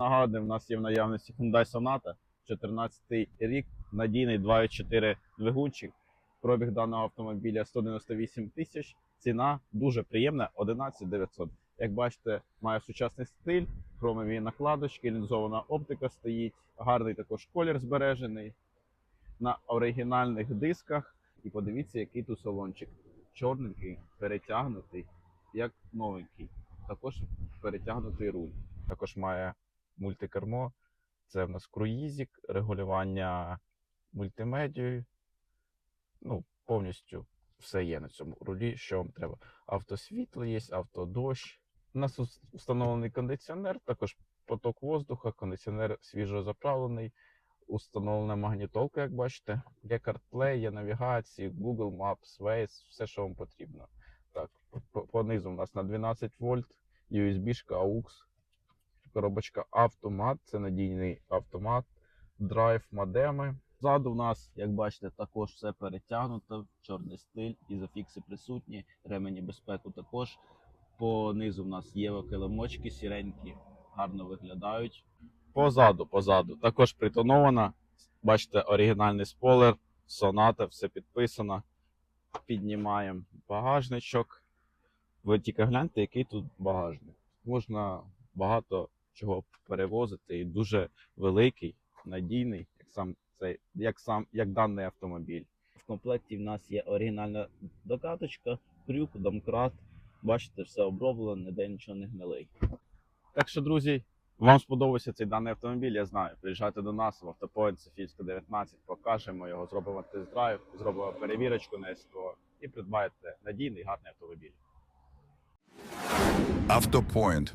Нагадую, в нас є в наявності Hyundai Sonata, 14 рік, надійний 2.4 двигунчик. Пробіг даного автомобіля 198 тисяч. Ціна дуже приємна 11 900. Як бачите, має сучасний стиль, хромові накладочки, лінзована оптика стоїть, гарний також колір збережений на оригінальних дисках. І подивіться, який тут салончик. Чорненький, перетягнутий, як новенький. Також перетягнутий руль. Також має мультикермо. Це в нас круїзік, регулювання мультимедією. Ну, повністю все є на цьому рулі, що вам треба. Автосвітло є, автодощ. У нас ус- встановлений кондиціонер, також поток воздуха, кондиціонер свіжо заправлений, установлена магнітолка, як бачите. Є CarPlay, є навігації, Google Maps, Waze, все, що вам потрібно. Так, по- понизу у нас на 12 вольт, USB-шка, AUX, коробочка автомат, це надійний автомат, драйв, модеми. Ззаду в нас, як бачите, також все перетягнуто, чорний стиль, ізофікси присутні, ремені безпеки також. По низу в нас є килимочки сіренькі, гарно виглядають. Позаду, позаду, також притонована. Бачите, оригінальний спойлер, соната, все підписано. Піднімаємо багажничок. Ви тільки гляньте, який тут багажник. Можна багато чого перевозити і дуже великий, надійний, як сам цей, як сам як даний автомобіль. В комплекті в нас є оригінальна докаточка, крюк, домкрат. Бачите, все оброблено, ніде нічого не гнилий. Так що, друзі, вам сподобався цей даний автомобіль, я знаю. Приїжджайте до нас в автопоінт Софійська 19, покажемо його, зробимо тест-драйв, зробимо перевірочку на СТО і придбаєте надійний гарний автомобіль. Автопоінт.